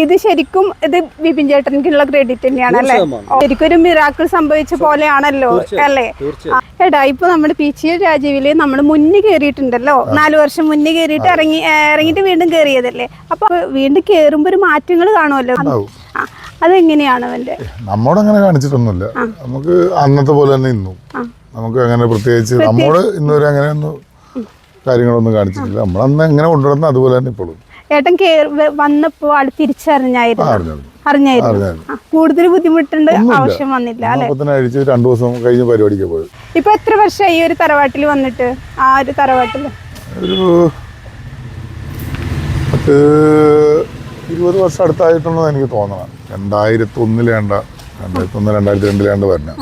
ഇത് ശരിക്കും ഇത് വിപിൻ ചേട്ടനിക്കുള്ള ക്രെഡിറ്റ് തന്നെയാണ് അല്ലെ? ശരിക്കും ഒരു മിറാക്കിൾ സംഭവിച്ച പോലെയാണല്ലോ. അല്ലേ? എടാ ഇപ്പൊ നമ്മുടെ പി ചി രാജീവിൽ നമ്മൾ മുന്നേ കയറിയിട്ടുണ്ടല്ലോ നാലു വർഷം മുന്നേ കയറിയിട്ട് ഇറങ്ങി ഇറങ്ങിയിട്ട് വീണ്ടും കേറിയതല്ലേ? അപ്പൊ വീണ്ടും കേറുമ്പോ ഒരു മാറ്റങ്ങൾ കാണുമല്ലോ? അതെങ്ങനെയാണ് അവന്റെ? നമ്മോട് അങ്ങനെ കാണിച്ചിട്ടൊന്നുമില്ല. നമുക്ക് അന്നത്തെ പോലെ തന്നെ ഇന്നു. നമുക്ക് അങ്ങനെ പ്രത്യേകിച്ച് നമ്മോട് ഇന്നുവരെ അങ്ങനെ ഒന്നും കാര്യങ്ങളൊന്നും കാണിച്ചിട്ടില്ല. നമ്മൾ അന്ന് എങ്ങനെ കൊണ്ടുവരുന്ന അതുപോലെ തന്നെ ഇപ്പോഴും. ഏട്ടൻ കേറി വന്നപ്പോ ആൾ തിരിച്ചറിഞ്ഞായിരുന്നു. അറിഞ്ഞായിരുന്നു. കൂടുതൽ ബുദ്ധിമുട്ടുണ്ട്. ആവശ്യം വന്നില്ല അല്ലെ? രണ്ടു ദിവസം കഴിഞ്ഞ പരിപാടിക്ക് പോയത് ഇപ്പൊ എത്ര വർഷമായി ഈ ഒരു തറവാട്ടിൽ വന്നിട്ട്? ആ ഒരു തറവാട്ടിൽ? ഒരു പത്ത് ഇരുപത് വർഷം അടുത്തായിട്ടുണ്ടെന്ന് എനിക്ക് തോന്നണം. രണ്ടായിരത്തി ഒന്നിലേണ്ട രണ്ടായിരത്തി ഒന്ന് രണ്ടായിരത്തി രണ്ടിലേണ്ട വരണം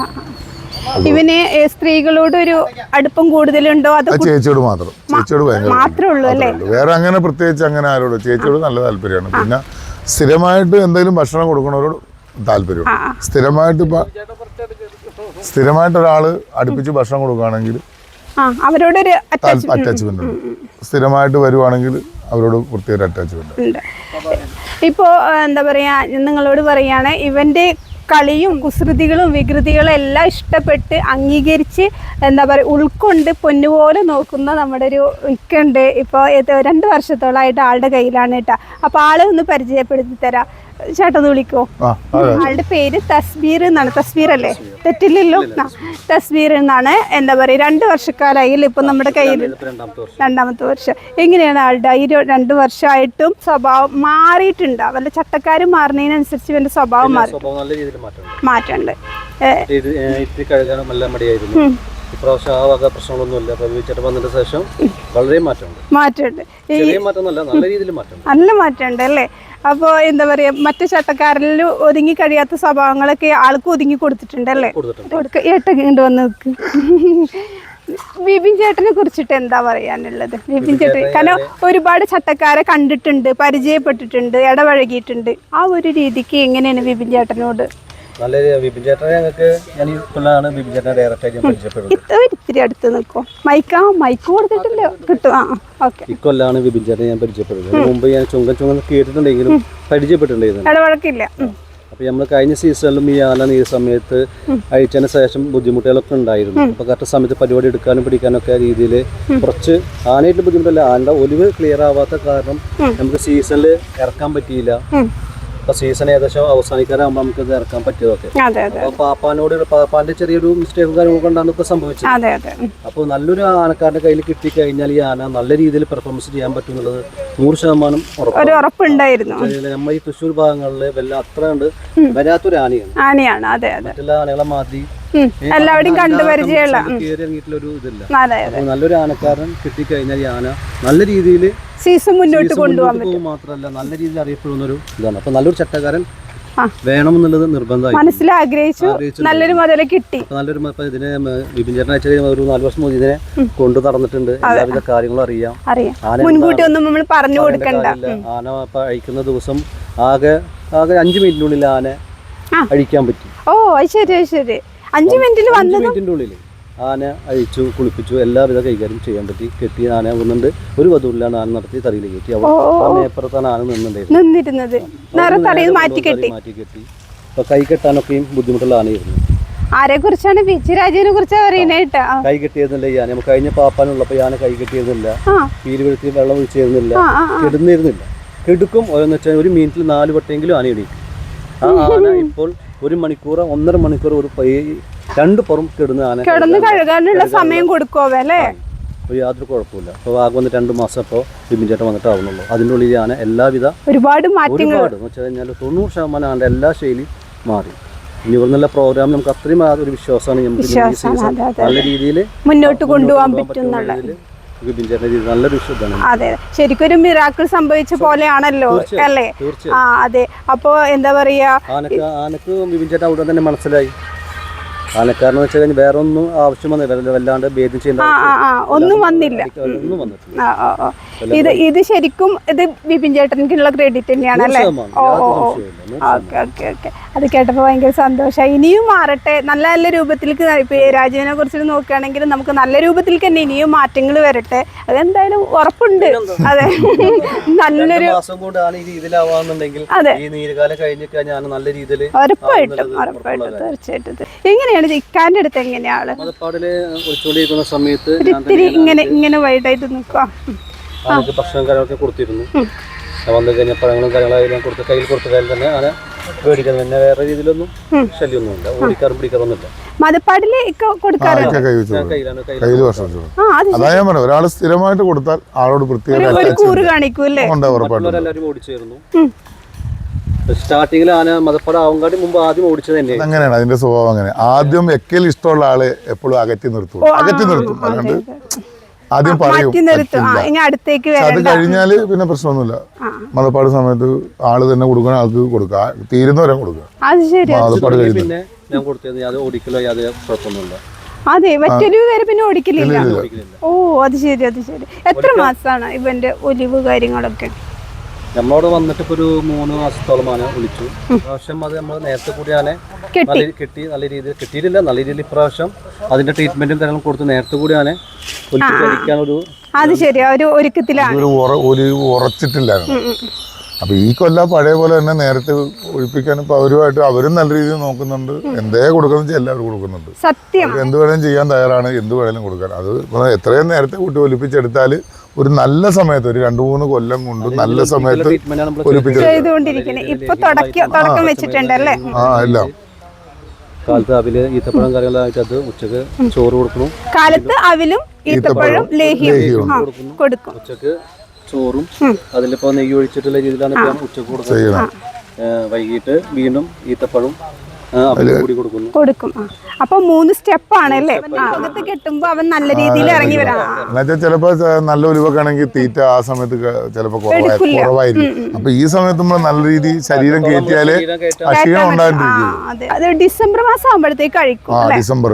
ഇവന് സ്ത്രീകളോട് ഒരു അടുപ്പം കൂടുതലുണ്ടോ? അത് ചേച്ചിയോട് മാത്രം. ചേച്ചിയോട് മാത്രമേ ഉള്ളൂ അല്ലേ? വേറെ അങ്ങനെ പ്രത്യേകിച്ച് അങ്ങനെ ആരോട് ചേച്ചിയോട് നല്ല താല്പര്യമാണ്. പിന്നെ സ്ഥിരമായിട്ട് എന്തെങ്കിലും ഭക്ഷണം കൊടുക്കണവരോട് താല്പര്യം സ്ഥിരമായിട്ട് ഇപ്പൊ സ്ഥിരമായിട്ട് ഒരാൾ അടുപ്പിച്ച് ഭക്ഷണം കൊടുക്കുകയാണെങ്കിൽ അവരോടൊരു അറ്റാച്ച്മെന്റ് ഉണ്ട്. സ്ഥിരമായിട്ട് വരുവാണെങ്കിൽ അവരോട് പ്രത്യേക അറ്റാച്ച്മെന്റ് ഇപ്പോ എന്താ പറയാ നിങ്ങളോട് പറയാണ് ഇവന്റെ കളിയും കുസൃതികളും വികൃതികളും എല്ലാം ഇഷ്ടപ്പെട്ട് അംഗീകരിച്ച് എന്താ പറയുക ഉൾക്കൊണ്ട് പൊന്നുപോലെ നോക്കുന്ന നമ്മുടെ ഒരു ഇക്കുണ്ട് ഇപ്പോൾ രണ്ട് വർഷത്തോളമായിട്ട് ആളുടെ കയ്യിലാണ് കേട്ടോ. അപ്പോൾ ആളെ ഒന്ന് പരിചയപ്പെടുത്തി തരാം. ചേട്ടൻ വിളിക്കോ? ആളുടെ പേര് തസ്ബീർ എന്നാണ്. തസ്ബീർ അല്ലേ? തെറ്റില്ലല്ലോ. തസ്ബീർ എന്നാണ് എന്താ പറയുക രണ്ട് വർഷക്കാലായി ഇപ്പം നമ്മുടെ കയ്യിൽ? രണ്ടാമത്തെ വർഷം. രണ്ടാമത്തെ വർഷം. എങ്ങനെയാണ് ആളുടെ ഈ രണ്ട് വർഷമായിട്ടും സ്വഭാവം മാറിയിട്ടുണ്ട്? അവരുടെ ചട്ടക്കാർ മാറുന്നതിനനുസരിച്ച് ഇവന്റെ സ്വഭാവം മാറി. സ്വഭാവം നല്ല രീതിയിൽ മാറ്റമുണ്ട്. ഇപ്രാവശ്യം ആ വക പ്രശ്നങ്ങളൊന്നുമില്ല. വന്നതിന് ശേഷം വളരെ മാറ്റമുണ്ട്. നല്ല രീതിയിൽ നല്ല മാറ്റമുണ്ട് അല്ലേ? അപ്പോൾ എന്താ പറയാ മറ്റു ചട്ടക്കാരിൽ ഒതുങ്ങി കഴിയാത്ത സ്വഭാവങ്ങളൊക്കെ ആൾക്ക് ഒതുങ്ങി കൊടുത്തിട്ടുണ്ട് അല്ലേ കൊടുത്തിട്ടുണ്ട്. കൊടുക്ക ഇങ്ങോട്ട് വന്ന് നിൽക്ക് ബിപിൻ ചേട്ടനെ കുറിച്ചിട്ട് എന്താ പറയാനുള്ളത്? ബിപിൻ ചേട്ടൻ കാരണം ഒരുപാട് ചട്ടക്കാരെ കണ്ടിട്ടുണ്ട് പരിചയപ്പെട്ടിട്ടുണ്ട് ഇടപഴകിയിട്ടുണ്ട്. ആ ഒരു രീതിക്ക് എങ്ങനെയാണ് ബിപിൻ ചേട്ടനോട് നല്ല ബിപിൻ ചേട്ടനെ ഞങ്ങൾക്ക് ഞാൻ ഇപ്പോഴാണ് ബിപിൻ ചേട്ടനെ ഡയറക്റ്റ് ആയിട്ട് ഞാൻ പരിചയപ്പെടുന്നത്. ഇത്തിരി അടുത്ത് നിൽക്കും. മൈക്കാ മൈക്ക് കൊടുത്തിട്ടില്ല. കിട്ടും. ആ ഓക്കെ. ഇക്കൊല്ലാണ് ചേട്ടനെ ഞാൻ പരിചയപ്പെടുന്നത്. മുമ്പ് ഞാൻ ചുങ്കം ചുങ്കം കേട്ടിട്ടുണ്ടെങ്കിലും പരിചയപ്പെട്ടിട്ടുണ്ടായിരുന്നു. ഇടപഴക്കില്ല ഉം. അപ്പോൾ നമ്മൾ കഴിഞ്ഞ സീസണിലും ഈ ആലാണ് ഈ സമയത്ത് അഴിച്ചതിന് ശേഷം ബുദ്ധിമുട്ടുകളൊക്കെ ഉണ്ടായിരുന്നു. അപ്പോൾ കറക്റ്റ് സമയത്ത് പരിപാടി എടുക്കാനും പിടിക്കാനൊക്കെ രീതിയിൽ കുറച്ച് ആനയായിട്ട് ബുദ്ധിമുട്ടല്ല. ആനയുടെ ഒലിവ് ക്ലിയർ ആവാത്ത കാരണം നമുക്ക് സീസണിൽ ഇറക്കാൻ പറ്റിയില്ല. അപ്പോൾ സീസൺ ഏകദേശം അവസാനിക്കാനാകുമ്പോൾ നമുക്ക് ഇത് ഇറക്കാൻ പറ്റിയതൊക്കെ. അപ്പോൾ പാപ്പാനോട് പാപ്പാന്റെ ചെറിയൊരു മിസ്റ്റേക്കും കാര്യങ്ങളൊക്കെ കൊണ്ടാണ് ഇപ്പോൾ സംഭവിച്ചത്. അപ്പോൾ നല്ലൊരു ആനക്കാരന്റെ കയ്യിൽ കിട്ടി കഴിഞ്ഞാൽ ഈ ആന നല്ല രീതിയിൽ പെർഫോമൻസ് ചെയ്യാൻ പറ്റും എന്നുള്ളത് നൂറ് ശതമാനം ഉറപ്പുണ്ടായിരുന്നു. നമ്മൾ ഈ തൃശ്ശൂർ ഭാഗങ്ങളിൽ വല്ല അത്ര കണ്ട് വരാത്തൊരു ആനയാണ്. ആനയാണ്. അതെ മറ്റുള്ള ആനകളെ മാതിരി ഉം. കണ്ടുപരിചയമുള്ള നല്ലൊരു ആനക്കാരൻ കിട്ടിക്കഴിഞ്ഞാൽ കഴിഞ്ഞാൽ ആന നല്ല രീതിയിൽ സീസൺ മുന്നോട്ട് കൊണ്ടുപോകാൻ പറ്റും. മാത്രമല്ല നല്ല രീതിയിൽ അറിയപ്പെടുന്ന ഒരു ഇതാണ്. അപ്പോൾ നല്ലൊരു ചട്ടക്കാരൻ. വേണമെന്നുള്ളത് നിർബന്ധമായി മനസ്സിൽ ആഗ്രഹിച്ചു. നല്ലൊരു മുതലേ കിട്ടി. നല്ലൊരു ഇതിനെ വിപിൻ ചേട്ടൻ ഒരു നാല് വർഷം മുതൽ ഇതിനെ കൊണ്ടു നടന്നിട്ടുണ്ട്. എല്ലാവിധ കാര്യങ്ങളും അറിയാം. അറിയാം. മുൻകൂട്ടി ഒന്നും നമ്മൾ പറഞ്ഞു കൊടുക്കണ്ട. ആന അഴിക്കുന്ന ദിവസം ആകെ ആകെ അഞ്ചു മിനിറ്റിനുള്ളിൽ ആന അഴിക്കാൻ പറ്റും. ഓ ശരി ശരി. അഞ്ചു മിനിറ്റിൽ വന്നത്? മിനിറ്റിന്റെ ഉള്ളിൽ ആന അഴിച്ചു കുളിപ്പിച്ചു എല്ലാവിധ കൈകാര്യം ചെയ്യാൻ പറ്റി. കെട്ടി ആന വന്നിട്ട് ഒരു വധുവിലാണ് ആന നടത്തി തറയിൽ കയറ്റി അവിടെ മേപ്പുറത്താണ് ആന നിന്നുണ്ടായിരുന്നു നിന്നിരുന്നത്. നേരെ മാറ്റി കെട്ടി. മാറ്റി കെട്ടി. അപ്പൊ കൈ കെട്ടാനൊക്കെയും ബുദ്ധിമുട്ടുള്ള ആനയായിരുന്നു. ആരെ കുറിച്ചാണ് പിച്ചി രാജുവിനെ കുറിച്ച് പറയുന്നേട്ടാ കൈ കെട്ടിയിരുന്നില്ല ഈ ആന. കഴിഞ്ഞ പാപ്പാനുള്ളപ്പോൾ ഈ ആന കൈ കെട്ടിയിരുന്നില്ല. പീൽ വെളുത്തി വെള്ളം ഒഴിച്ചിരുന്നില്ല. കെടുന്നിരുന്നില്ല. കിടക്കും ഒരു മിനിറ്റിൽ നാല് വട്ടെങ്കിലും ആന എണീക്കും. ആ ആന ഇപ്പോൾ ഒരു മണിക്കൂർ ഒന്നര മണിക്കൂർ ഒരു പൈ രണ്ട് പുറം കിടന്ന് ആന കിടന്ന് കഴുകാനുള്ള സമയം കൊടുക്കുവോ അല്ലേ? ഒരു യാതൊരു കുഴപ്പമില്ല അപ്പോൾ ആകെ വന്ന് രണ്ട് മാസം ഇപ്പോൾ വന്നിട്ട് ആവുന്നുള്ളൂ അതിന്റെ ഉള്ളിൽ ആന എല്ലാവിധ ഒരുപാട് മാറ്റങ്ങൾ. ഒരുപാട്. എന്ന് വെച്ച് കഴിഞ്ഞാൽ തൊണ്ണൂറ് ശതമാനം ആന്റെ എല്ലാ ശൈലി മാറി. ഇനി നല്ല പ്രോഗ്രാം നമുക്ക് അത്രയും ഒരു വിശ്വാസമാണ് നമുക്ക് നല്ല രീതിയിൽ മുന്നോട്ട് കൊണ്ടുപോകാൻ പറ്റും അതെ ശരിക്കും ഒരു മിറാക്കിൾ സംഭവിച്ച പോലെയാണല്ലോ അല്ലേ? ആ അതെ. അപ്പോ എന്താ പറയാ മനസ്സിലായി. ആനക്കാരനെന്ന് വെച്ച് കഴിഞ്ഞാൽ വേറെ ഒന്നും ആവശ്യം വന്നില്ല. വല്ല- വല്ലാണ്ട് ഭേദം ചെയ്യേണ്ട ഒന്നും വന്നില്ല. ഒന്നും വന്നിട്ടില്ല. ഇത് ഇത് ശരിക്കും ഇത് ബിപിൻ ചേട്ടനിക്കുള്ള ക്രെഡിറ്റ് തന്നെയാണ് അല്ലേ? Okay okay okay. അത് കേട്ടപ്പോൾ ഭയങ്കര സന്തോഷമായി. ഇനിയും മാറട്ടെ. നല്ല നല്ല രൂപത്തിലേക്ക് ഇപ്പോൾ രാജുവിനെ കുറിച്ച് നോക്കുകയാണെങ്കിൽ നമുക്ക് നല്ല രൂപത്തിലേക്ക് തന്നെ ഇനിയും മാറ്റങ്ങൾ വരട്ടെ. അതെന്തായാലും ഉറപ്പുണ്ട്. അതെ. നല്ലൊരു അതെ. ഈ നീരുകാലം കഴിഞ്ഞ് കഴിഞ്ഞാൽ നല്ല രീതിയിൽ ഉറപ്പായിട്ടും ഉറപ്പായിട്ടും. തീർച്ചയായിട്ടും എങ്ങനെയാണ് ഇത് ഇക്കാന്റെ അടുത്ത് എങ്ങനെയാണ് സമയത്ത് ഇങ്ങനെ ഇങ്ങനെ വൈഡായിട്ട് നിൽക്കുക ഭക്ഷണം കാര്യങ്ങളൊക്കെ കൊടുത്തിരുന്നു. വന്നു കഴിഞ്ഞ പഴങ്ങളും കാര്യങ്ങളും കൊടുത്ത് കയ്യിൽ കൊടുത്ത കാര്യം തന്നെ അങ്ങനെ പേടിക്കുന്നത് പിന്നെ വേറെ രീതിയിലൊന്നും ശല്യമൊന്നുമില്ല. ഓടിക്കാറും പിടിക്കാറൊന്നുമില്ല. മതപ്പാടിൽ കൊടുക്കാറുണ്ട് കയ്യിൽ കയ്യിൽ പറഞ്ഞു ഒരാൾ സ്ഥിരമായിട്ട് കൊടുത്താൽ ആളോട് പ്രത്യേക ഒരു- സ്റ്റാർട്ടിങ്ങിൽ ആന മതപ്പാട് ആവുങ്കാട്ടി മുമ്പ് ആദ്യം ഓടിച്ചത് തന്നെ. അങ്ങനെയാണ് അതിന്റെ സ്വഭാവം അങ്ങനെ ആദ്യം എക്കൽ ഇഷ്ടമുള്ള ആളെ എപ്പോഴും അകറ്റി നിർത്തും. അകറ്റി നിർത്തും. അല്ലാണ്ട് ആദ്യം പറയും മാറ്റി നിർത്തും. ഇനി അടുത്തേക്ക് പക്ഷെ അത് കഴിഞ്ഞാൽ പിന്നെ പ്രശ്നമൊന്നുമില്ല. മതപ്പാട് സമയത്ത് ആൾ തന്നെ കൊടുക്കണ ആൾക്ക് കൊടുക്കുക തീരുന്നവരെ കൊടുക്കുക. മതപ്പാട് കഴിഞ്ഞു ഞാൻ കൊടുത്തത് അത് ഓടിക്കലോ യാതൊരു കുഴപ്പമൊന്നുമില്ല. അതെ മറ്റൊരു പേര് പിന്നെ ഓടിക്കില്ല. ഓടിക്കലില്ല ഓ അത് ശരി അത് ശരി. എത്ര മാസമാണ് ഇവന്റെ ഒലിവ് കാര്യങ്ങളൊക്കെ? നമ്മളോട് വന്നിട്ട് ഇപ്പൊ ഒരു മൂന്ന് മാസത്തോളം ആണ് വിളിച്ചു. പ്രാവശ്യം അത് നമ്മൾ നേരത്തെ കൂടി ആനെ കിട്ടി. നല്ല രീതിയിൽ കിട്ടിയിട്ടില്ല. നല്ല രീതിയിൽ ഇപ്രാവശ്യം അതിന്റെ ട്രീറ്റ്മെന്റും കാര്യങ്ങളും കൊടുത്ത് നേരത്തെ കൂടി ആനെ ഒലിപ്പിക്കാൻ ഒരു അത് ശരി ഒരു ഒരുക്കത്തിലാണ്. ഉറച്ചിട്ടില്ലായിരുന്നു. അപ്പൊ ഈ കൊല്ലം പഴയ പോലെ തന്നെ നേരത്തെ ഒഴിപ്പിക്കാൻ ഇപ്പൊ അവരുമായിട്ട് അവരും നല്ല രീതിയിൽ നോക്കുന്നുണ്ട്. എന്തേ കൊടുക്കുന്ന വെച്ചാൽ എല്ലാവരും കൊടുക്കുന്നുണ്ട്. സത്യം. എന്ത് വേണേലും ചെയ്യാൻ തയ്യാറാണ് എന്ത് വേണേലും കൊടുക്കാൻ. അത് എത്രയും നേരത്തെ കൂട്ടി ഒലിപ്പിച്ചെടുത്താൽ ഒരു നല്ല സമയത്ത് ഒരു രണ്ടു മൂന്ന് കൊല്ലം കൊണ്ട് നല്ല സമയത്ത് ചെയ്തുകൊണ്ടിരിക്കുന്നത് ഇപ്പൊ തുടക്ക വെച്ചിട്ടുണ്ടല്ലേ ആ എല്ലാം. കാലത്ത് അവിൽ ഈത്തപ്പഴം അത് ഉച്ചയ്ക്ക് ചോറ് കൊടുക്കണം കാലത്ത് അവിലും ഈത്തപ്പഴം ലേഹ്യം ലേഹ്യവും കൊടുക്കും. ഉച്ചയ്ക്ക് ചോറും അതിലിപ്പോ നെയ്യ് ഒഴിച്ചിട്ടുള്ള രീതിയിലാണ് ഇപ്പൊ ഞാൻ ഉച്ചയ്ക്ക് കൊടുക്കുന്നത്. വൈകിട്ട് വീണ്ടും ഈത്തപ്പഴം കൂടി കൊടുക്കുന്നു. കൊടുക്കും ആ. അപ്പൊ മൂന്ന് സ്റ്റെപ്പ് ആണല്ലേ അല്ലേ അകത്ത് കെട്ടുമ്പോ അവൻ നല്ല രീതിയിൽ ഇറങ്ങി വരാം. എന്നുവെച്ചാൽ ചിലപ്പോ നല്ല ഒലിവൊക്കെ ആണെങ്കിൽ തീറ്റ ആ സമയത്ത് ചിലപ്പോ കുറവായി കുറവായിരിക്കും. അപ്പൊ ഈ സമയത്ത് നമ്മൾ നല്ല രീതി ശരീരം കയറ്റിയാലേ ക്ഷീണം ആ, അതെ. അത് ഡിസംബർ മാസം ആകുമ്പോഴത്തേക്ക് കഴിക്കും ഡിസംബർ.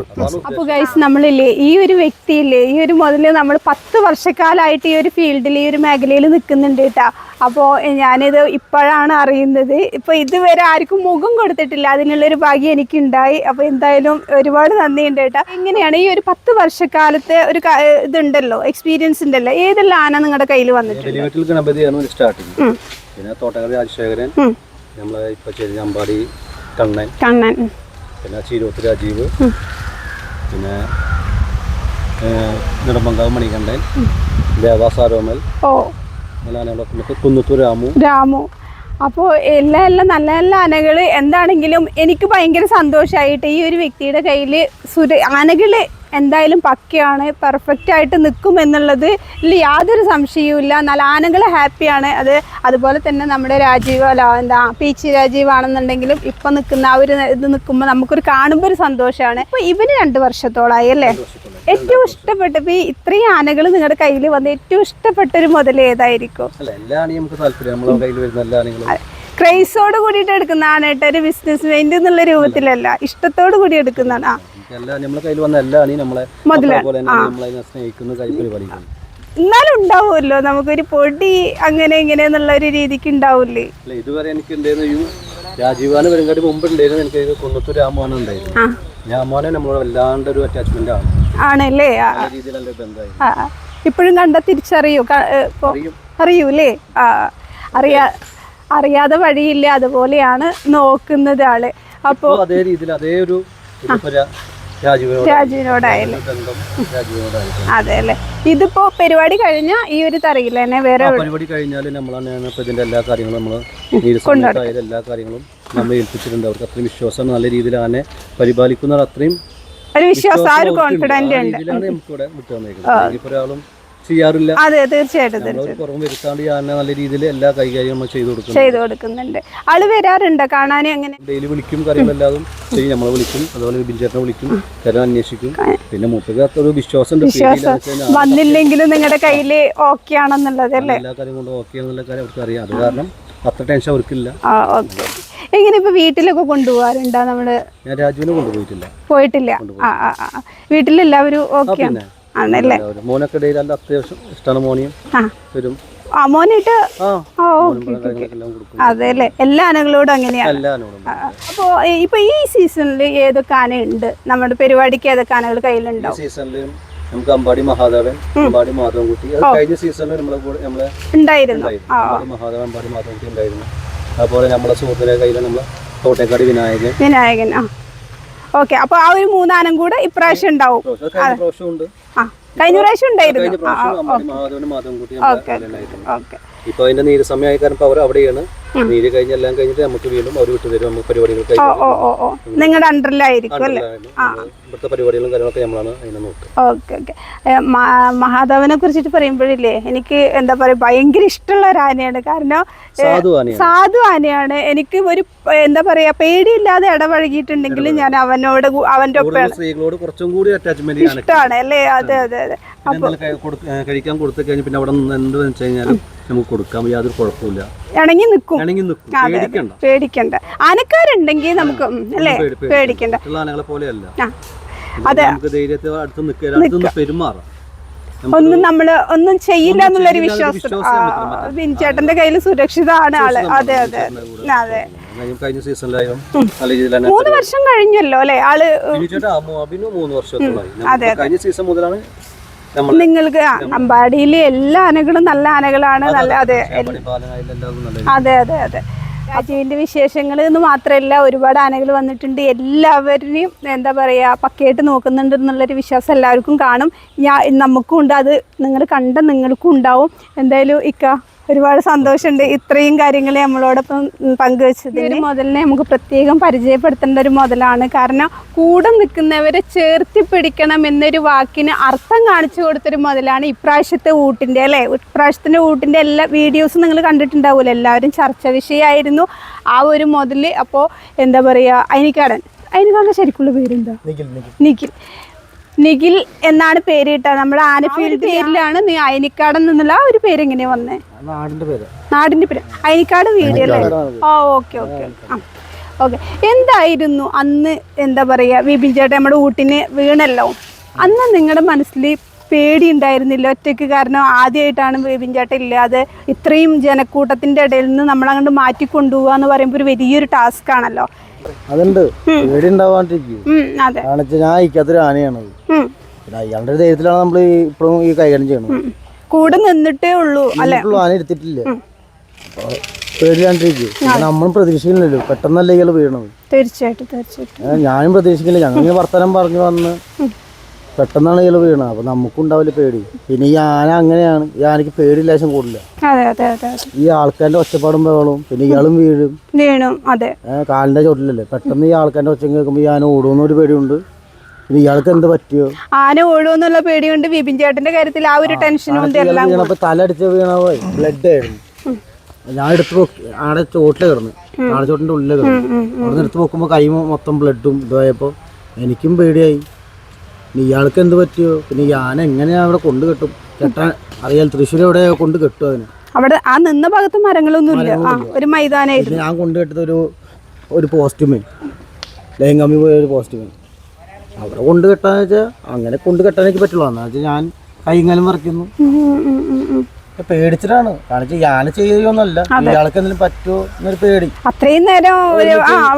അപ്പൊ ഗൈസ് നമ്മളില്ലേ ഈ ഒരു വ്യക്തിയില്ലേ ഈ ഒരു മുതൽ നമ്മൾ പത്ത് വർഷക്കാലായിട്ട് ഈ ഒരു ഫീൽഡിൽ ഈ ഒരു മേഖലയിൽ നിൽക്കുന്നുണ്ട് കേട്ടാ. അപ്പോൾ ഞാനിത് ഇപ്പോഴാണ് അറിയുന്നത്. ഇപ്പൊ ഇതുവരെ ആർക്കും മുഖം കൊടുത്തിട്ടില്ല. അതിനുള്ളൊരു ഭാഗ്യം എനിക്കുണ്ടായി. അപ്പൊ എന്തായാലും ഒരുപാട് നന്ദിയുണ്ട് കേട്ടാ എങ്ങനെയാണ് ഈ ഒരു പത്ത് വർഷക്കാലത്തെ ഒരു ഇതുണ്ടല്ലോ എക്സ്പീരിയൻസ് ഉണ്ടല്ലോ. ഏതെല്ലാം ആന നിങ്ങളുടെ കയ്യിൽ വന്നിട്ടുണ്ട്? ഗണപതിയാണ് സ്റ്റാർട്ടിങ് പിന്നെ തോട്ടകര രാജശേഖരൻ. നമ്മളെ ഇപ്പൊ ചെറിയ അമ്പാടി കണ്ണൻ കണ്ണൻ. പിന്നെ ചീരോത്ത് രാജീവ് പിന്നെ നെടുമ്പങ്കാവ് മണികണ്ഠൻ ദേവാസാരോമൽ ഓ. കുന്നത്തൂർ രാമു രാമു. അപ്പോൾ എല്ലാ എല്ലാം നല്ല നല്ല ആനകൾ എന്താണെങ്കിലും എനിക്ക് ഭയങ്കര സന്തോഷമായിട്ട് ഈ ഒരു വ്യക്തിയുടെ കയ്യിൽ സുര ആനകൾ എന്തായാലും പക്കയാണ് പെർഫെക്റ്റ് ആയിട്ട് നിൽക്കും എന്നുള്ളത് യാതൊരു സംശയവുമില്ല നല്ല ആനകൾ ഹാപ്പിയാണ് അത് അതുപോലെ തന്നെ നമ്മുടെ രാജീവ് അല്ല എന്താ പീച്ചി രാജീവ് ആണെന്നുണ്ടെങ്കിലും ഇപ്പം നിൽക്കുന്ന ആ ഒരു ഇത് നിൽക്കുമ്പോൾ നമുക്കൊരു കാണുമ്പോൾ ഒരു സന്തോഷമാണ്. അപ്പോൾ ഇവന് രണ്ട് വർഷത്തോളായി അല്ലേ? ഏറ്റവും ഇഷ്ടപ്പെട്ട ഈ ഇത്രയും ആനകൾ നിങ്ങളുടെ കയ്യിൽ വന്ന് ഏറ്റവും ഇഷ്ടപ്പെട്ട ഒരു മുതൽ ഏതായിരിക്കും? ക്രൈസോട് കൂടിയിട്ട് എടുക്കുന്നതാണ് കേട്ടോ ഒരു ബിസിനസ് മൈൻഡ് എന്നുള്ള രൂപത്തിലല്ല. ഇഷ്ടത്തോട് കൂടി എടുക്കുന്നതാണ്. ആ. എല്ലാ നമ്മളെ കയ്യിൽ വന്ന എല്ലാ ആനയും നമ്മളെ പോലെ തന്നെ സ്നേഹിക്കുന്നു പരിപാലിക്കുന്നു എന്നാലും ഉണ്ടാവുമല്ലോ. നമുക്കൊരു പൊടി അങ്ങനെ ഇങ്ങനെ എന്നുള്ള ഒരു രീതിക്ക് ഉണ്ടാവില്ലേ ഇതുവരെ എനിക്ക് ഉണ്ടായിരുന്ന വരുന്നതിന് മുമ്പ് ഉണ്ടായിരുന്നു. എനിക്ക് കുന്നത്തൂർ രാമോഹൻ ഉണ്ടായിരുന്നു. രാമോഹനെ നമ്മളോട് വല്ലാണ്ട് ഒരു അറ്റാച്ച്മെന്റ് ആണ്. ആണല്ലേ. ഇപ്പോഴും കണ്ട തിരിച്ചറിയൂ. അറിയൂലേ? ആ അറിയാ അറിയാതെ വഴിയില്ല? അതുപോലെയാണ് നോക്കുന്നത് ആൾ. അപ്പോ അപ്പോൾ അതേ രീതിയിൽ അതേ ഒരു രാജുവിനോടായാലും. അതെ അല്ലേ ഇതിപ്പോ പരിപാടി കഴിഞ്ഞ ഈ ഒരു തറയിൽ തന്നെ വേറെ പരിപാടി കഴിഞ്ഞാൽ നമ്മളാണ് ഇപ്പൊ ഇതിന്റെ എല്ലാ കാര്യങ്ങളും നമ്മൾ എല്ലാ കാര്യങ്ങളും നമ്മൾ ഏൽപ്പിച്ചിട്ടുണ്ട്. അവർക്ക് അത്രയും വിശ്വാസം നല്ല രീതിയിൽ ആനെ പരിപാലിക്കുന്നവർ അത്രയും ഒരു വിശ്വാസം ആ ഒരു. കോൺഫിഡന്റ് ഉണ്ട്. ഒരാളും ചെയ്യാറില്ല. അതെ തീർച്ചയായിട്ടും കുറവ് വരുത്താണ്ട് നല്ല രീതിയിൽ എല്ലാ കൈകാര്യം നമ്മൾ ചെയ്തു കൊടുക്കുന്നു ചെയ്തു കൊടുക്കുന്നുണ്ട്. ആൾ വരാറുണ്ട്? കാണാൻ അങ്ങനെ ഡെയിലി വിളിക്കും കാര്യങ്ങളെല്ലാതും ചെയ്യും. നമ്മളെ വിളിക്കും അതുപോലെ ബിഞ്ചേട്ടനെ വിളിക്കും കാര്യം അന്വേഷിക്കും. പിന്നെ മൂപ്പർക്ക് അത്ര ഒരു വിശ്വാസം. വന്നില്ലെങ്കിലും നിങ്ങളുടെ കയ്യിൽ ഓക്കെ ആണെന്നുള്ളത് അല്ലേ? എല്ലാ കാര്യം കൊണ്ട് ഓക്കെ എന്നുള്ള കാര്യം അവർക്ക് അറിയാം. അത് കാരണം അത്ര ടെൻഷൻ അവർക്കില്ല. എങ്ങനെ ഇപ്പൊ വീട്ടിലൊക്കെ കൊണ്ടുപോകാറുണ്ടോ? നമ്മൾ ഞാൻ രാജുവിനെ കൊണ്ടുപോയിട്ടില്ല. പോയിട്ടില്ല. ആ ആ ആ. വീട്ടിലെല്ലാവരും ഓക്കെ പിന്നെ ആണല്ലേ? മോനൊക്കെ ഡെയിലി നല്ല അത്യാവശ്യം ഇഷ്ടമാണ് മോനെയും. ആ. വരും. ആ മോനായിട്ട് അതെ അല്ലേ എല്ലാ ആനകളോടും അങ്ങനെയാണ് അപ്പോ അപ്പോൾ ഇപ്പൊ ഈ സീസണിൽ ഏതൊക്കെ ആനയുണ്ട്? നമ്മുടെ പരിപാടിക്ക് ഏതൊക്കെ ആനകൾ ഈ കയ്യിലുണ്ടാവും സീസണിലും നമുക്ക് അമ്പാടി മഹാദേവൻ അമ്പാടി മാധവൻകുട്ടി. അത് കഴിഞ്ഞ സീസണിൽ നമ്മളെ കൂടെ നമ്മളെ ഉണ്ടായിരുന്നു. മഹാദേവൻ അമ്പാടി മാധവൻകുട്ടി ഉണ്ടായിരുന്നു. അതുപോലെ നമ്മളെ സുഹൃത്തിലെ കയ്യിൽ നമ്മളെ തോട്ടേക്കാടി വിനായകൻ. വിനായകൻ ഓക്കെ അപ്പൊ ആ ഒരു മൂന്നാനം കൂടെ ഇപ്രാവശ്യം ഉണ്ടാവും. കഴിഞ്ഞ പ്രാവശ്യം ഉണ്ടായിരുന്നു. ഉണ്ടായിരുന്നു ഓക്കെ. ഇപ്പൊ അതിന്റെ നീര് സമയമായി കാരണം അവർ അവിടെയാണ്. നീര് കഴിഞ്ഞ് എല്ലാം കഴിഞ്ഞിട്ട് നമുക്ക് വീണ്ടും അവർ വിട്ടു തരും. നമുക്ക് പരിപാടികൾ നിങ്ങളുടെ അണ്ടറിലായിരിക്കും അല്ലേ? ഇവിടുത്തെ പരിപാടികളും കാര്യങ്ങളൊക്കെ നമ്മളാണ് അതിനെ നോക്കുക. Okay okay. മഹാദേവനെ കുറിച്ചിട്ട് പറയുമ്പോഴില്ലേ എനിക്ക് എന്താ പറയാ ഭയങ്കര ഇഷ്ടമുള്ള ഒരു ആനയാണ്. കാരണം സാധു ആനയാണ്. എനിക്ക് ഒരു എന്താ പറയാ പേടിയില്ലാതെ ഇടപഴകിയിട്ടുണ്ടെങ്കിൽ ഞാൻ അവനോട് അവന്റെ ഒപ്പം കൂടുതൽ സ്ത്രീകളോട് കുറച്ചും കൂടി അറ്റാച്ച്മെന്റ് ഇഷ്ടമാണ് അല്ലേ? അതെ അതെ അതെ. കഴിക്കാൻ കൊടുത്തു കഴിഞ്ഞാൽ പിന്നെ അവിടെ എന്ത് വെച്ച് നമുക്ക് കൊടുക്കാം യാതൊരു കുഴപ്പമില്ല ഇണങ്ങി നിൽക്കും. ഇണങ്ങി നിൽക്കും. പേടിക്കണ്ട. പേടിക്കണ്ട. ആനക്കാരുണ്ടെങ്കിൽ നമുക്ക് അല്ലേ പേടി- പേടി- പേടിക്കണ്ട. മറ്റുള്ള ആനകളെ പോലെയല്ല. അതെ. നമുക്ക് ധൈര്യത്തെ അടുത്ത് നിൽക്കുക അടുത്ത് പെരുമാറാം. ഒന്നും നമ്മൾ ഒന്നും ചെയ്യില്ല എന്നുള്ളൊരു വിശ്വാസം. ബിൻചേട്ടന്റെ കയ്യിൽ സുരക്ഷിതമാണ് ആൾ. അതെ അതെ. അതെ. കഴിഞ്ഞ- സീസണിലായാലും മൂന്ന് വർഷം കഴിഞ്ഞല്ലോ അല്ലെ? ആൾ നമുക്ക് കഴിഞ്ഞ സീസൺ മുതലാണ് നിങ്ങൾക്ക് അമ്പാടിയിലെ എല്ലാ ആനകളും നല്ല ആനകളാണ്. നല്ല അതെ അതെ അതെ അതെ രാജീവിന്റെ വിശേഷങ്ങൾ എന്ന് മാത്രമല്ല ഒരുപാട് ആനകൾ വന്നിട്ടുണ്ട്. എല്ലാവരെയും എന്താ പറയാ പക്കയായിട്ട് നോക്കുന്നുണ്ട് എന്നുള്ളൊരു വിശ്വാസം എല്ലാവർക്കും കാണും. ഞാൻ നമുക്കും ഉണ്ട്. അത് നിങ്ങൾ കണ്ട നിങ്ങൾക്കും ഉണ്ടാവും. എന്തായാലും ഇക്ക ഒരുപാട് സന്തോഷമുണ്ട്. ഇത്രയും കാര്യങ്ങൾ നമ്മളോടൊപ്പം ഒരു മുതലിനെ നമുക്ക് പ്രത്യേകം പരിചയപ്പെടുത്തേണ്ട ഒരു മുതലാണ് കാരണം കൂടെ നിൽക്കുന്നവരെ ചേർത്തി പിടിക്കണം എന്നൊരു വാക്കിന് അർത്ഥം കാണിച്ചു കൊടുത്തൊരു മുതലാണ് ഇപ്രാവശ്യത്തെ ഊട്ടിന്റെ അല്ലേ? ഇപ്രാവശ്യത്തിന്റെ ഊട്ടിന്റെ എല്ലാ വീഡിയോസും നിങ്ങൾ കണ്ടിട്ടുണ്ടാവില്ല എല്ലാവരും ചർച്ച വിഷയമായിരുന്നു ആ ഒരു മുതൽ അപ്പോൾ എന്താ പറയുക അയനിക്കാടൻ. അതിനിക്കാടൻ ശരിക്കുള്ള പേരെന്താ? നിഖിൽ. നിഖിൽ. എന്നാണ് പേര് കിട്ടുക നമ്മുടെ ആനഫീൽഡ് പേരിലാണ് നീ അയനിക്കാടൻ എന്നുള്ള ഒരു പേര് എങ്ങനെയാ വന്നേ നാടിന്റെ പേര്. നാടിന്റെ പേര്. അയനിക്കാട് വീട് അല്ലേ? ഓ ഓക്കെ ഓക്കെ ആ ഓക്കെ. എന്തായിരുന്നു അന്ന് എന്താ പറയാ വിപിൻ ചേട്ടൻ നമ്മുടെ ഊട്ടിന് വീണല്ലോ? അന്ന് നിങ്ങളുടെ മനസ്സിൽ പേടി ഉണ്ടായിരുന്നില്ല? ഒറ്റയ്ക്ക് കാരണം ആദ്യമായിട്ടാണ് വിപിൻ ചേട്ടൻ ഇല്ലാതെ ഇത്രയും ജനക്കൂട്ടത്തിന്റെ ഇടയിൽ നിന്ന് നമ്മളങ്ങോട്ട് മാറ്റി കൊണ്ടുപോകുക എന്ന് പറയുമ്പോൾ ഒരു വലിയൊരു ടാസ്ക് ആണല്ലോ. അതുണ്ട്. പേടി അതെ. കാരണം ഞാൻ അയക്കാത്തൊരു ആനയാണത് പിന്നെ അയാളുടെ ഒരു ധൈര്യത്തിലാണ് നമ്മൾ ഇപ്പോഴും ഈ കൈകാര്യം ചെയ്യണത്. കൂടെ നിന്നിട്ടേ ഉള്ളൂ അല്ലെ? ആന എടുത്തിട്ടില്ല. പേടിയാണ്ടിരിക്കും. നമ്മളും പ്രതീക്ഷിക്കുന്നില്ലല്ലോ. പെട്ടെന്നല്ലേ ഇയാൾ വീണത് തീർച്ചയായിട്ടും ഞാനും പ്രതീക്ഷിക്കില്ല ഞങ്ങൾ വർത്തമാനം പറഞ്ഞു വന്ന് പെട്ടെന്നാണ് ഇയാൾ വീണത്. അപ്പൊ നമുക്കും ഉണ്ടാവില്ല പേടി. പിന്നെ ഈ ആന അങ്ങനെയാണ്. ഈ ആനക്ക് പേടി ലേശം കൂടില്ല. അതെ അതെ അതെ അതെ. ഈ ആൾക്കാരുടെ ഒച്ചപ്പാടും ബഹളവും പിന്നെ ഇയാളും വീഴും. വീണു അതെ. ഏ, കാലിന്റെ ചോട്ടിലല്ലേ പെട്ടെന്ന് ഈ ആൾക്കാരുടെ ഒച്ച കേൾക്കുമ്പോൾ ഈ ആന ഓടുമെന്നൊരു പേടിയുണ്ട്. പിന്നെ ഇയാൾക്ക് എന്ത് പറ്റിയോ? ആന ഓടുമെന്നുള്ള പേടിയുണ്ട്. വിപിൻ ചേട്ടന്റെ കാര്യത്തിൽ ആ ഒരു ടെൻഷനും എല്ലാം വീണപ്പോ തല അടിച്ച് വീണ പോയി ബ്ലഡ് ആയിരുന്നു. ഞാൻ എടുത്ത് നോക്കി ആടെ ചോട്ടിൽ കിടന്ന്. ആടെ ചോട്ടിന്റെ ഉള്ളിൽ കിടന്നു. അവിടെ നിന്ന് എടുത്ത് നോക്കുമ്പോ കൈ മൊത്തം ബ്ലഡും ഇതായപ്പോ എനിക്കും പേടിയായി. ഇയാൾക്ക് എന്ത് പറ്റിയോ? പിന്നെ ആന എങ്ങനെയാ അവിടെ കൊണ്ട് കെട്ടും? കെട്ടാൻ അറിയാൽ തൃശ്ശൂർ എവിടെ കൊണ്ട് കെട്ടും അതിന്? അവിടെ ആ നിന്ന ഭാഗത്ത് മരങ്ങളൊന്നും ഇല്ല. ആ ഒരു മൈതാനായിരുന്നു. പിന്നെ ഞാൻ കൊണ്ട് കെട്ടത് ഒരു ഒരു പോസ്റ്റുമേ ലേങ്കമ്മി പോയ ഒരു പോസ്റ്റുമേ അവിടെ കൊണ്ട് കെട്ടാന്ന് വെച്ചാൽ അങ്ങനെ കൊണ്ട് കെട്ടാൻ എനിക്ക് പറ്റുള്ളൂ. എന്നാ വെച്ചാൽ ഞാൻ കൈങ്ങലും മറിക്കുന്നു. പേടിച്ചിട്ടാണ്. കാരണം ഞാൻ ചെയ്യുകയൊന്നുമല്ല ഇയാൾക്ക് എന്തെങ്കിലും പറ്റുമോ എന്നൊരു പേടി. അത്രയും നേരം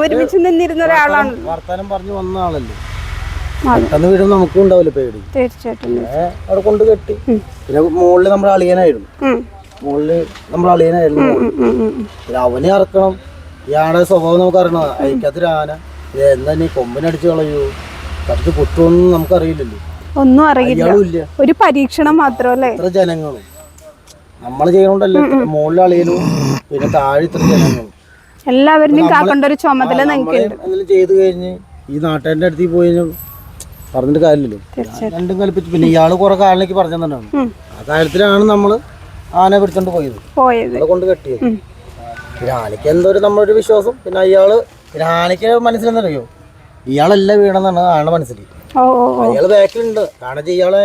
ഒരുമിച്ച് നിന്നിരുന്ന ഒരാളാണ്. വർത്താനം പറഞ്ഞു വന്ന ആളല്ലേ. പെട്ടെന്ന് വീടും നമുക്കും ഉണ്ടാവില്ല പേടി. തീർച്ചയായിട്ടും. അവിടെ കൊണ്ട് കെട്ടി. പിന്നെ മുകളിൽ നമ്മുടെ അളിയനായിരുന്നു. മുകളിൽ നമ്മുടെ അളിയനായിരുന്നു. പിന്നെ അവനെ ഇറക്കണം. ഇയാളുടെ സ്വഭാവം നമുക്ക് അറിയണം. അയക്കാത്തൊരു ആന. എന്താ നീ കൊമ്പിനടിച്ച് കളയൂ? കത്ത് കുത്തുമൊന്നും നമുക്കറിയില്ലല്ലോ. ഒന്നും അറിയില്ല. ഒരു പരീക്ഷണം മാത്രമല്ലേ ഇത്ര ജനങ്ങളും. നമ്മൾ ചെയ്യണോണ്ടല്ലേ? മുകളിൽ അളിയനും പിന്നെ താഴെ ഇത്ര ജനങ്ങളും. എല്ലാവരുടെയും കാക്കേണ്ട ഒരു ചുമതല നിങ്ങൾക്ക് ചെയ്തു കഴിഞ്ഞ് ഈ നാട്ടുകാരുടെ അടുത്ത് പോയി പറഞ്ഞിട്ട് കാര്യമില്ലല്ലോ. രണ്ടും കൽപ്പിച്ചു. പിന്നെ ഇയാൾ കുറെ കാലിലേക്ക് പറഞ്ഞു തന്നെയാണ്. ആ കാര്യത്തിലാണ് നമ്മൾ ആന പിടിച്ചോണ്ട് പോയത്. കൊണ്ട് കെട്ടിയത്. പിന്നെ ആനയ്ക്ക് എന്തോ ഒരു നമ്മളൊരു വിശ്വാസം. പിന്നെ അയാൾ പിന്നെ ആനയ്ക്ക് മനസ്സിലെന്നറിയോ ഇയാളല്ല വീണെന്നാണ് ആനയുടെ മനസ്സിൽ അയാൾ ബാക്കിലുണ്ട്. കാരണം ഇയാളെ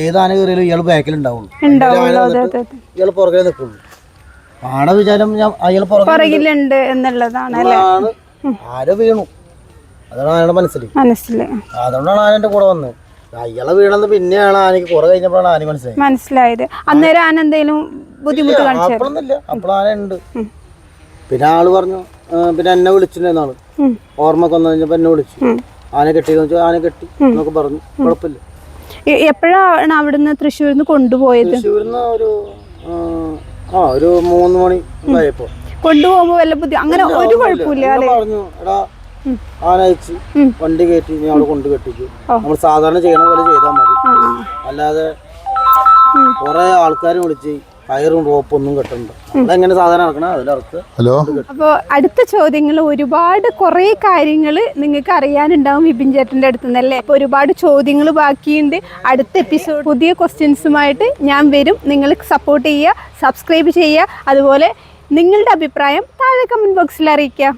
ഏത് ആന കയറിയാലും ഇയാൾ ബാക്കിലുണ്ടാവുള്ളൂ. ഇയാൾ പുറകെ നിൽക്കുള്ളൂ. ആടെ വിചാരം ഞാൻ അയാൾ പുറകെ പുറകിലുണ്ട് എന്നുള്ളതാണ് ആണ് ആരോ വീണു. അതാണ് ആനയുടെ മനസ്സിൽ മനസ്സിലായി അതുകൊണ്ടാണ് ആന എന്റെ കൂടെ വന്നത് അയാളെ വീണെന്ന് പിന്നെയാണ് ആനയ്ക്ക് കുറെ കഴിഞ്ഞപ്പോഴാണ് ആന മനസ്സിലായി മനസ്സിലായത്. അന്നേരം ആന എന്തെങ്കിലും ബുദ്ധിമുട്ട് അപ്പോഴൊന്നുമില്ല അപ്പോൾ ഉണ്ട്. പിന്നെ ആൾ പറഞ്ഞു പിന്നെ എന്നെ വിളിച്ചിട്ടുണ്ടായിരുന്നു ആൾ. ഓർമ്മക്ക് ഓർമ്മ വന്നു കഴിഞ്ഞപ്പോ എന്നെ വിളിച്ചു. ആന കെട്ടിയെന്ന് വെച്ചാൽ ആന കെട്ടി എന്നൊക്കെ പറഞ്ഞു. കുഴപ്പമില്ല. എപ്പോഴാണ് അവിടുന്ന് തൃശ്ശൂരിൽ നിന്ന് കൊണ്ടുപോയത്? തൃശ്ശൂരിന്ന് ഒരു ആ, ഒരു മൂന്ന് മണി ആയപ്പോ കൊണ്ടുപോകുമ്പോ വല്ല ബുദ്ധി അങ്ങനെ ഒരു കുഴപ്പമില്ല പറഞ്ഞു എടാ ആന അയച്ച് വണ്ടി കയറ്റി ഇനി അവിടെ കൊണ്ട് കെട്ടിച്ചു നമ്മൾ സാധാരണ ചെയ്യണ പോലെ ചെയ്താൽ മതി. അല്ലാതെ കുറെ ആൾക്കാരെ വിളിച്ച് കയറും റോപ്പൊന്നും ഒന്നും കെട്ടണ്ട. അതെങ്ങനെ സാധാരണ ഇറക്കണം അതിലിറക്കുക ഹലോ? അപ്പോൾ അടുത്ത ചോദ്യങ്ങൾ ഒരുപാട് കുറേ കാര്യങ്ങൾ നിങ്ങൾക്ക് അറിയാനുണ്ടാവും വിപിൻ ചേട്ടന്റെ അടുത്ത് നിന്നല്ലേ അപ്പോൾ ഒരുപാട് ചോദ്യങ്ങൾ ബാക്കിയുണ്ട്. അടുത്ത എപ്പിസോഡ് പുതിയ ക്വസ്റ്റ്യൻസുമായിട്ട് ഞാൻ വരും. നിങ്ങൾ സപ്പോർട്ട് ചെയ്യുക സബ്സ്ക്രൈബ് ചെയ്യുക. അതുപോലെ നിങ്ങളുടെ അഭിപ്രായം താഴെ കമന്റ് ബോക്സിൽ അറിയിക്കുക.